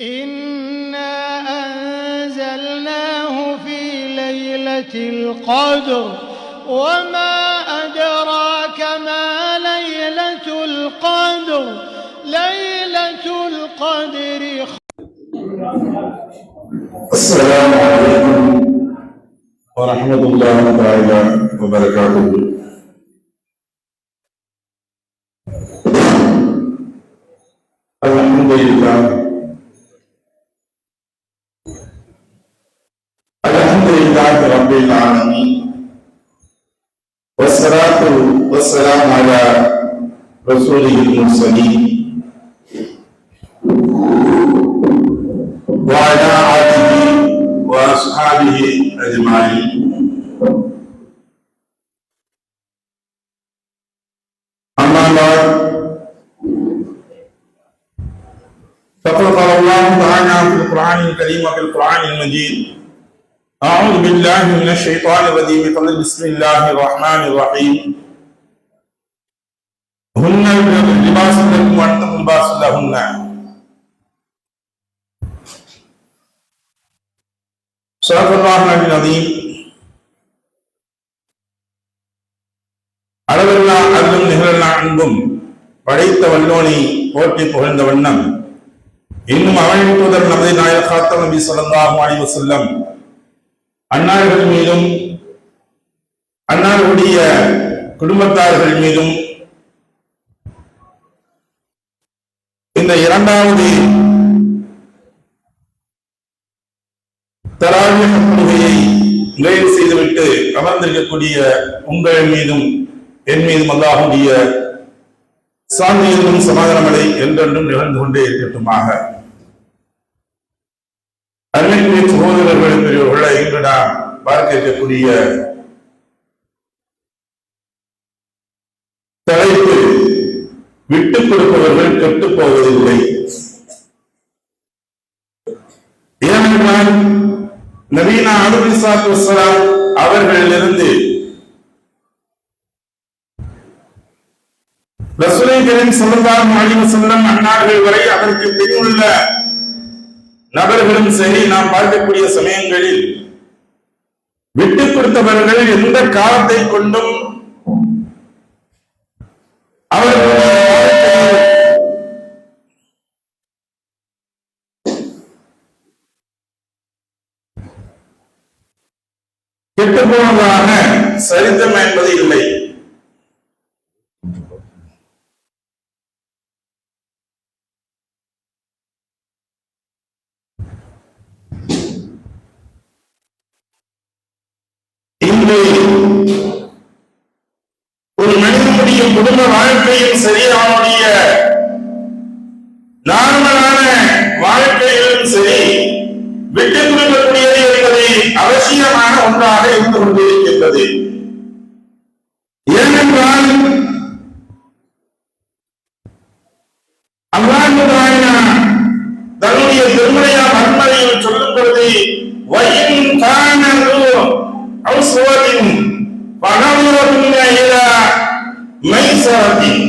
إنا أنزلناه في ليلة القدر وما أدراك ما ليلة القدر ليلة القدر السلام عليكم ورحمة الله تعالى وبركاته. الحمد لله الحمد لله رب العالمين والصلاة والسلام على رسوله المرسلين. وعلى آله وأصحابه أجمعين. أما بعد فقد قال الله تعالى في القرآن الكريم وفي القرآن المجيد أعوذ بالله من الشيطان الرجيم بفضل بسم الله الرحمن الرحيم هن لباس لكم وأنتم لباس لهن صدق الله العظيم அளவெல்லா அருளும் நிகழல்லா அன்பும் படைத்த வல்லோனை போற்றி புகழ்ந்த வண்ணம் இன்னும் அவனின் தூதர் நமது நாயர் காத்தம் நபி ஸல்லல்லாஹு அலைஹி வஸல்லம் அன்னார்கள் மீதும் அன்னாருடைய குடும்பத்தார்கள் மீதும் இந்த இரண்டாவது தராவிய கொள்கையை நிறைவு செய்துவிட்டு அமர்ந்திருக்கக்கூடிய உங்கள் மீதும் என் மீதும் அல்லாஹுடைய சாந்தியிலும் சமாதானமலை என்றென்றும் நிகழ்ந்து கொண்டே இருக்கட்டுமாக. அருமைக்குரிய சகோதரர்கள் பெரியவர்களை இன்று நாம் பார்க்க இருக்கக்கூடிய தலைப்பு விட்டுக் கொடுப்பவர்கள் கெட்டுப் போவதில்லை. ஏனென்றால் நவீன அலுவலிசாத்து அவர்களிலிருந்து ரசூலை கரீம் ஸல்லல்லாஹு அலைஹி அன்னார்கள் வரை அதற்கு பின்னுள்ள நபர்களும் சரி நாம் பார்க்கக்கூடிய சமயங்களில் விட்டுக் கொடுத்தவர்கள் எந்த காலத்தை கொண்டும் அவர்களுடைய கெட்டு போனதாக சரித்திரம் என்பது இல்லை. குடும்ப வாழ்க்கையும் சரி அவனுடைய நார்மலான வாழ்க்கையிலும் சரி விட்டு கொடுக்கக்கூடியது என்பது அவசியமான ஒன்றாக இருந்து கொண்டிருக்கின்றது. ஏனென்றால் மைசரத்தின்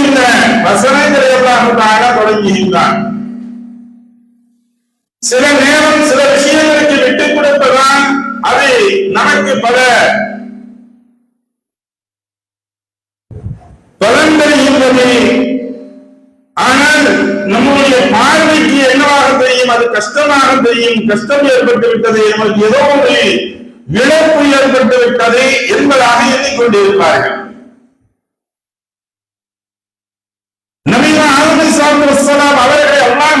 இந்த வசனங்களை அல்லாஹ் தொடங்குகின்றான். சில நேரம் சில விஷயங்களுக்கு விட்டுக் கொடுப்பதால் அது நமக்கு பல பலன் தருகின்றது. ஆனால் நம்முடைய பார்வைக்கு என்னவாக தெரியும்? அது கஷ்டமாக தெரியும். கஷ்டம் ஏற்பட்டு விட்டது நமக்கு ஏதோ ஒரு இழப்பு ஏற்பட்டு விட்டது என்பதாக எண்ணிக்கொண்டிருப்பார்கள். நவீன ஆளுமை சார்ந்த வசலாம் அவர்களை அல்லாஹ்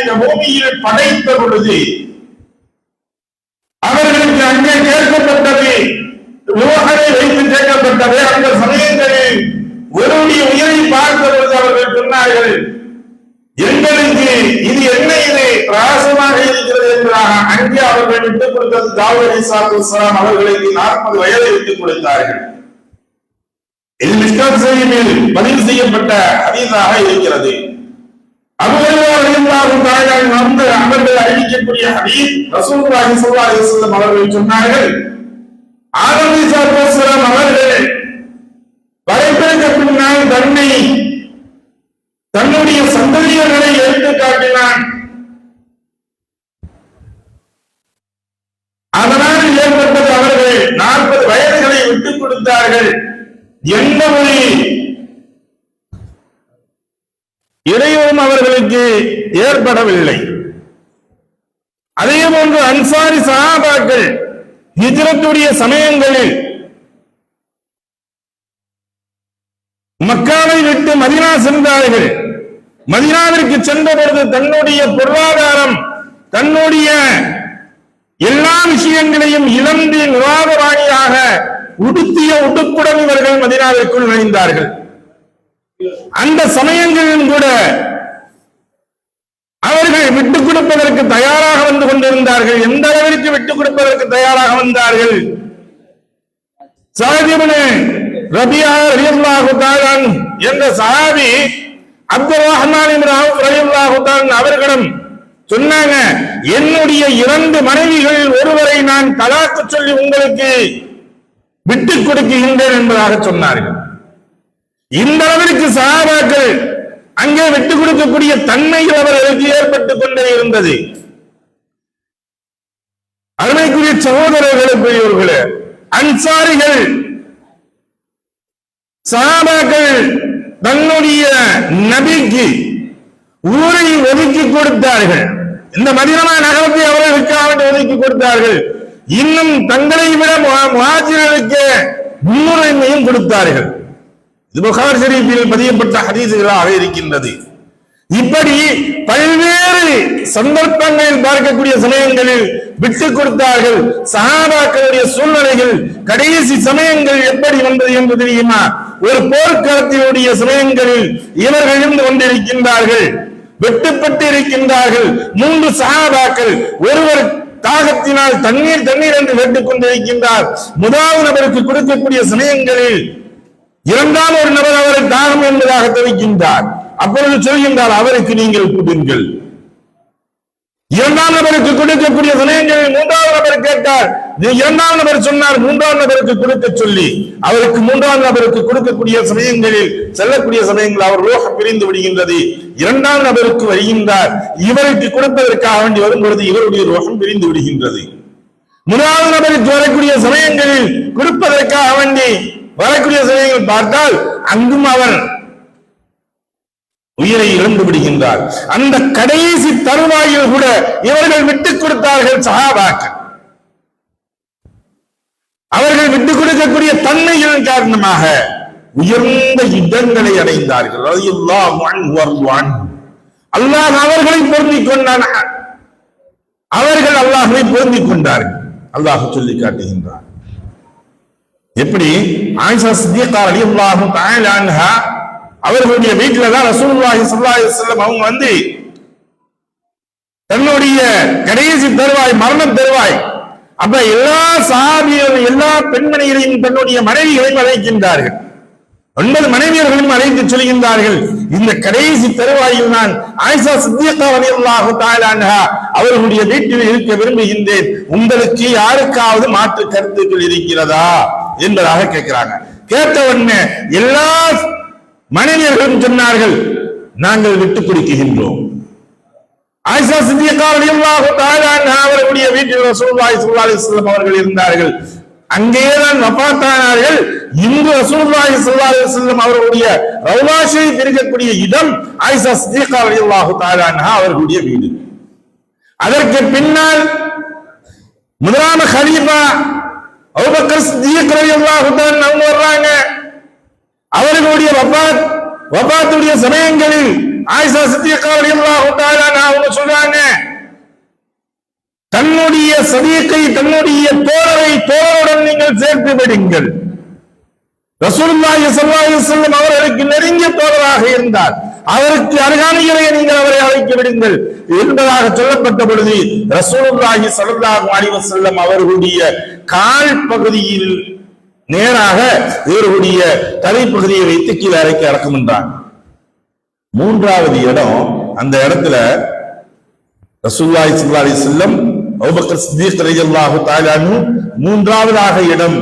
இந்த பூமியில் படைத்த பொழுது அவர்களுக்கு அங்கே கேட்கப்பட்டது லோகரை வைத்து கேட்கப்பட்டது. அந்த சமயங்களில் ஒருவருடைய உயிரை பார்த்த பொழுது அவர்கள் சொன்னார்கள் எங்களுக்கு இது என்ன இது? பிரகாசமாக இருக்கிறது என்பதாக அங்கே அவர்கள் விட்டுக் கொடுத்தது தாவூத் அலி சாத்து அவர்களுக்கு நாற்பது வயதை விட்டுக் கொடுத்தார்கள். இது மிஸ்கத் செய்தியில் பதிவு செய்யப்பட்ட ஹதீஸாக இருக்கிறது. அபுஹுரைராஹிம் தாயால் வந்து அவர்கள் அறிவிக்கக்கூடிய ஹதீஸ் ரசூலுல்லாஹி ஸல்லல்லாஹு அலைஹி வஸல்லம் அவர்கள் சொன்னார்கள். ஆதம் அலைஹிஸ்ஸலாத்து வஸ்ஸலாம் அவர்கள் படைப்பிற்கு பின்னால் தன்னை தன்னுடைய சந்ததியர்களை எடுத்து காட்டினான். அதனால் ஏற்பட்டது அவர்கள் நாற்பது வயதுகளை விட்டுக் கொடுத்தார்கள். எந்த ஒரு இறைவனும் அவர்களுக்கு ஏற்படவில்லை. அதே போன்று அன்சாரி சகாபாக்கள் ஹிஜரத்துடைய சமயங்களில் மக்காவை விட்டு மதினா சென்றார்கள். மதினாவிற்கு சென்ற பொழுது தன்னுடைய பொருளாதாரம் தன்னுடைய எல்லா விஷயங்களையும் இழந்து நிவாதவாணியாக உடுத்திய உடுப்புடன் இவர்கள் மதினாவிற்குள் நுழைந்தார்கள். அந்த சமயங்களிலும் கூட அவர்கள் விட்டுக் கொடுப்பதற்கு தயாராக வந்து கொண்டிருந்தார்கள். எந்த அளவிற்கு விட்டுக் கொடுப்பதற்கு தயாராக வந்தார்கள்? சாஹிபின் ரபியா ரலியல்லாஹு தஆலா என்ற சஹாபி அப்துல் ரஹ்மான் இப்னு அவர்களிடம் சொன்னாங்க என்னுடைய இரண்டு மனைவிகள் ஒருவரை நான் தலாக்கு சொல்லி உங்களுக்கு விட்டுக் கொடுக்குகின்றேன் என்பதாக சொன்னார்கள். இந்த அளவிற்கு சகாபாக்கள் அங்கே விட்டுக் கொடுக்கக்கூடிய தன்மையில் அவர்களுக்கு ஏற்பட்டுக் கொண்டே இருந்தது. அருமைக்குரிய சகோதரர்களே பெரியவர்களே அன்சாரிகள் சகாபாக்கள் தன்னுடைய நபிக்கு ஊரை ஒதுக்கி கொடுத்தார்கள். இந்த மதினமா நகரத்தை அவர்களுக்காக ஒதுக்கி கொடுத்தார்கள். இன்னும் தங்களை விட முஹா- முன்னுரிமையும் கொடுத்தார்கள். இது புகார் ஷெரீஃபில் பதியப்பட்ட ஹதீசுகளாக இருக்கின்றது. இப்படி பல்வேறு சந்தர்ப்பங்களில் பார்க்கக்கூடிய சமயங்களில் விட்டுக் கொடுத்தார்கள். சஹாபாக்களுடைய சூழ்நிலைகள் கடைசி சமயங்கள் எப்படி வந்தது என்று தெரியுமா? ஒரு போர்க்களத்தினுடைய சமயங்களில் இவர்கள் இருந்து கொண்டிருக்கின்றார்கள். வெட்டுப்பட்டு இருக்கின்றார்கள் மூன்று சஹாபாக்கள் ஒருவர் தாகத்தினால் தண்ணீர் தண்ணீர் என்று வெட்டுக் கொண்டிருக்கின்றார். முதலாவது நபருக்கு கொடுக்கக்கூடிய சமயங்களில் இரண்டாம் ஒரு நபர் அவரை தாகம் என்பதாக தெரிவிக்கின்றார். அப்பொழுது சொல்கின்றார் அவருக்கு நீங்கள் கொடுங்கள். இரண்டாம் நபருக்கு கொடுக்கக்கூடிய சமயங்களில் மூன்றாவது நபர் கேட்டார். இரண்டாம் நபர் சொன்னார் மூன்றாம் நபருக்கு கொடுக்க சொல்லி. அவருக்கு மூன்றாம் நபருக்கு கொடுக்கக்கூடிய சமயங்களில் செல்லக்கூடிய சமயங்கள் அவர் லோகம் பிரிந்து விடுகின்றது. இரண்டாம் நபருக்கு வருகின்றார். இவருக்கு கொடுப்பதற்காக வேண்டி வரும் பொழுது இவருடைய ரோகம் பிரிந்து விடுகின்றது. முதலாவது நபருக்கு வரக்கூடிய சமயங்களில் கொடுப்பதற்காக வேண்டி வரக்கூடிய சமயங்கள் பார்த்தால் அங்கும் அவன் உயிரை இழந்து விடுகின்றார். அந்த கடைசி தருவாயில் கூட இவர்கள் விட்டுக் கொடுத்தார்கள் சஹாபாக்கள் அவர்கள் விட்டுக் கொடுக்கக்கூடிய தன்மையின் காரணமாக உயர்ந்த இடங்களை அடைந்தார்கள். அல்லாஹ் அவர்களை பொருந்திக் கொண்டான். அவர்கள் அல்லாஹை பொருந்திக் கொண்டார்கள். அல்லாஹ் சொல்லி காட்டுகின்றார் எப்படி? ஆயிஷா சித்திகா ரலியல்லாஹு தஆலா அவர்களுடைய வீட்டில தான் ரசூல்லாஹி ஸல்லல்லாஹு செல்லம் அவங்க வந்து தன்னுடைய கடைசி தருவாய் மரணம் தருவாய் அப்ப எல்லா சாபியரும் எல்லா பெண்மணிகளையும் தன்னுடைய மனைவிகளையும் அழைக்கின்றார்கள். ஒன்பது மனைவியர்களையும் அழைத்து சொல்கின்றார்கள் இந்த கடைசி தருவாயில் நான் ஆயிஷா சித்திகா ரலியல்லாஹு தஆலா அவர்களுடைய வீட்டில் இருக்க விரும்புகின்றேன். உங்களுக்கு யாருக்காவது மாற்று கருத்துக்கள் இருக்கிறதா? என்பதாக கேட்கிறாங்க. கேட்ட உடனே எல்லா மனைவியர்களும் சொன்னார்கள் நாங்கள் விட்டு கொடுக்கின்றோம் ஆயிஷா சித்திகா அவருடைய அவர்களுடைய வீட்டில் ரசூலுல்லாஹி ஸல்லல்லாஹு அலைஹி அவர்கள் இருந்தார்கள். அங்கேதான் வபாத்தானார்கள் இன்று ரசூலுல்லாஹி ஸல்லல்லாஹு அலைஹி வஸல்லம் அவர்களுடைய ரவுலா ஷரீஃப் இருக்கக்கூடிய இடம் ஆயிஷா சித்திகா ரலியல்லாஹு தஆலா அவர்களுடைய வீடு. அதற்கு பின்னால் முதலாம் ஹலீஃபா அபூபக்கர் சித்திக் ரலியல்லாஹு தஆலா அவங்க வர்றாங்க. அவர்களுடைய வபாத் வபாத்துடைய சமயங்களில் ஆயிஷா சித்திகா ரலியல்லாஹு அவங்க சொல்றாங்க தன்னுடைய சதியக்கை தன்னுடைய தோழரை தோழருடன் நீங்கள் சேர்த்து விடுங்கள். ரசூலுல்லாஹி ஸல்லல்லாஹு அலைஹி அவர்களுக்கு நெருங்கிய தோழராக இருந்தார். அவருக்கு அருகாமையிலே நீங்கள் அவரை அழைக்க விடுங்கள் என்பதாக சொல்லப்பட்ட பொழுது ரசூலுல்லாஹி ஸல்லல்லாஹு அலைஹி வஸல்லம் அவர்களுடைய கால் பகுதியில் நேராக இவர்களுடைய தலைப்பகுதியை வைத்து கீழே அறைக்கு அடக்குகின்றான். மூன்றாவது இடம் அந்த இடத்துல ரசூல்லாய் சுல்லா அலி செல்லம் அபூபக்கர் சித்திக் ரலியல்லாஹு மூன்றாவதாக இடம்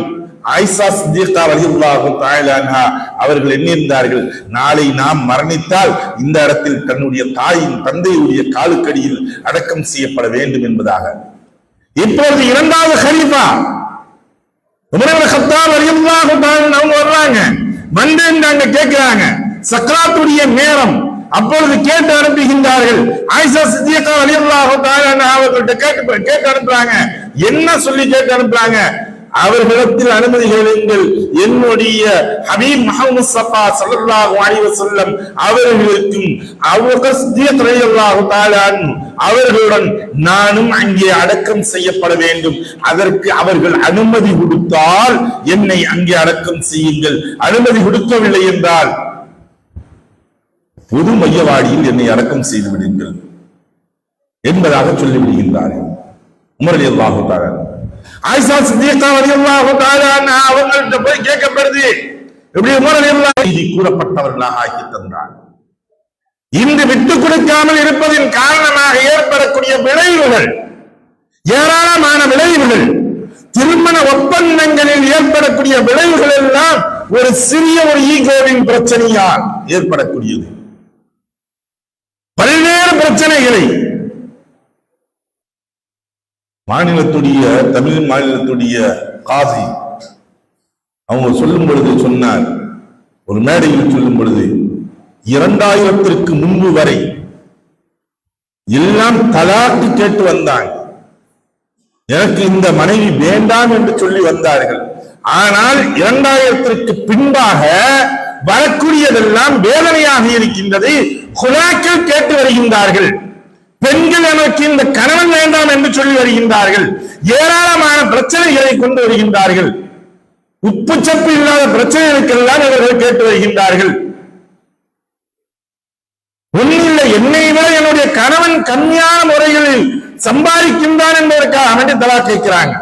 ஆயிஷா சித்திகா ரலியல்லாஹு தஆலா அவர்கள் எண்ணியிருந்தார்கள். நாளை நாம் மரணித்தால் இந்த இடத்தில் தன்னுடைய தாயின் தந்தையுடைய காலுக்கடியில் அடக்கம் செய்யப்பட வேண்டும் என்பதாக. இப்பொழுது இரண்டாவது ஹரீஃபா உமரவர கத்தால் ரலியல்லாஹு அவங்க வர்றாங்க. வந்து அங்க கேட்கிறாங்க சக்ராத்துடைய நேரம். அப்பொழுது கேட்டு அனுப்புகின்றார்கள். ஆயிஷா சித்தியக்கா ரலியல்லாஹு அவர்கள்ட்ட கேட்டு கேட்டு அனுப்புறாங்க. என்ன சொல்லி கேட்டு அனுப்புறாங்க? அவர்களிடத்தில் அனுமதி கேளுங்கள். என்னுடைய ஹபீப் முஹம்மது சஃபா ஸல்லல்லாஹு அலைவ செல்லம் அவர்களுக்கும் அவர்கள் சித்திக் ரலியல்லாஹு அவர்களுடன் நானும் அங்கே அடக்கம் செய்யப்பட வேண்டும். அதற்கு அவர்கள் அனுமதி கொடுத்தால் என்னை அங்கே அடக்கம் செய்யுங்கள். அனுமதி கொடுக்கவில்லை என்றால் பொது மையவாடியில் என்னை அடக்கம் செய்து விடுங்கள் என்பதாக சொல்லிவிடுகின்றார்கள். உமர் அல்லாஹு தாலா ஆயிஷா சித்திகா ரலியல்லாஹு தஆலா அன்ஹா அவங்கள்ட்ட போய் கேட்கப்படுது. இப்படி உமர் ரலியல்லாஹு செய்தி கூறப்பட்டவர்களாக ஆக்கி தந்தார். இன்று விட்டுக் கொடுக்காமல் இருப்பதின் காரணமாக ஏற்படக்கூடிய விளைவுகள் ஏராளமான விளைவுகள் திருமண ஒப்பந்தங்களில் ஏற்படக்கூடிய விளைவுகள் எல்லாம் ஒரு சிறிய ஒரு ஈகோவின் பிரச்சனையால் ஏற்படக்கூடியது. பல்வேறு பிரச்சனைகளை மாநிலத்துடைய தமிழ் மாநிலத்துடைய காசி. அவங்க சொல்லும் பொழுது சொன்னார். ஒரு மேடையில் சொல்லும் பொழுது இரண்டாயிரத்திற்கு முன்பு வரை எல்லாம் தலாக்கு கேட்டு வந்தாங்க எனக்கு இந்த மனைவி வேண்டாம் என்று சொல்லி வந்தார்கள். ஆனால் இரண்டாயிரத்திற்கு பின்பாக வரக்கூடியதெல்லாம் வேதனையாக இருக்கின்றது. குலாக்கள் கேட்டு வருகின்றார்கள். பெண்கள் எனக்கு இந்த கணவன் வேண்டாம் என்று சொல்லி வருகின்றார்கள். ஏராளமான பிரச்சனைகளை கொண்டு வருகின்றார்கள். உப்பு சப்பு இல்லாத பிரச்சனைகளுக்கெல்லாம் இவர்கள் கேட்டு வருகின்றார்கள். ஒன்னில்லை என்னை விட என்னுடைய கணவன் கம்மியான முறைகளில் சம்பாதிக்கின்றான் என்பதற்காக அவன் தலா கேட்கிறாங்க.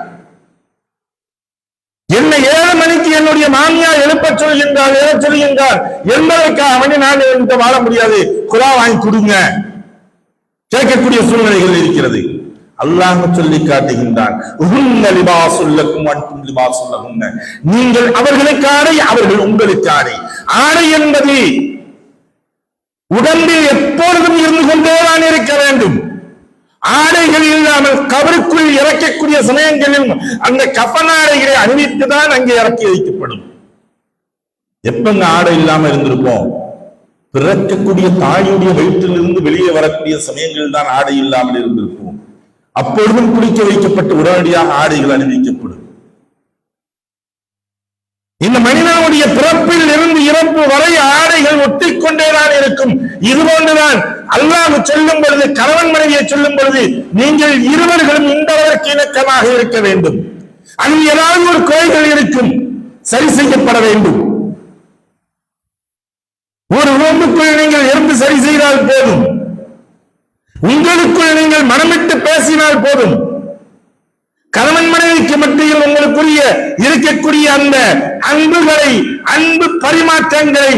என்னை ஏழு மணிக்கு என்னுடைய மாமியார் எழுப்ப சொல்கின்றார் எழ சொல்கின்றார் என்பதற்காக அவனை நான் என்கிட்ட வாழ முடியாது. குழா வாங்கி கொடுங்க. கேட்கக்கூடிய சூழ்நிலைகள் இருக்கிறது. அல்லாஹ் சொல்லி காட்டுகின்றான். நீங்கள் அவர்களுக்கு அவர்கள் உங்களுக்காரை ஆடை என்பது உடம்பில் எப்பொழுதும் இருந்து கொண்டேதான் இருக்க வேண்டும். ஆடைகள் இல்லாமல் கவருக்குள் இறக்கக்கூடிய சமயங்களில் அந்த கப்பனாடைகளை அணிவித்துதான் அங்கே இறக்கி வைக்கப்படும். எப்பங்க ஆடை இல்லாம இருந்திருப்போம். பிறக்கக்கூடிய தாயுடைய வயிற்றிலிருந்து வெளியே வரக்கூடிய சமயங்கள் தான் ஆடை இல்லாமல் இருந்திருக்கும் அப்பொழுதும் குளிக்க வைக்கப்பட்டு உடனடியாக ஆடைகள் அணிவிக்கப்படும். இந்த மனிதனுடைய பிறப்பில் இருந்து இறப்பு வரை ஆடைகள் ஒட்டிக்கொண்டேதான் இருக்கும். இது போன்றுதான் அல்லாஹ் சொல்லும் பொழுது கணவன் மனைவியை சொல்லும் பொழுது நீங்கள் இருவர்களும் இந்த இணக்கமாக இருக்க வேண்டும். அங்கு ஏதாவது ஒரு குறைகள் இருக்கும் சரி செய்யப்பட வேண்டும். ஒரு உடம்புக்குள் நீங்கள் இருந்து சரி செய்தால் போதும். உங்களுக்குள் நீங்கள் மனமிட்டு பேசினால் போதும். கணவன் மனைவிக்கு மத்தியில் உங்களுக்குரிய இருக்கக்கூடிய அந்த அன்புகளை அன்பு பரிமாற்றங்களை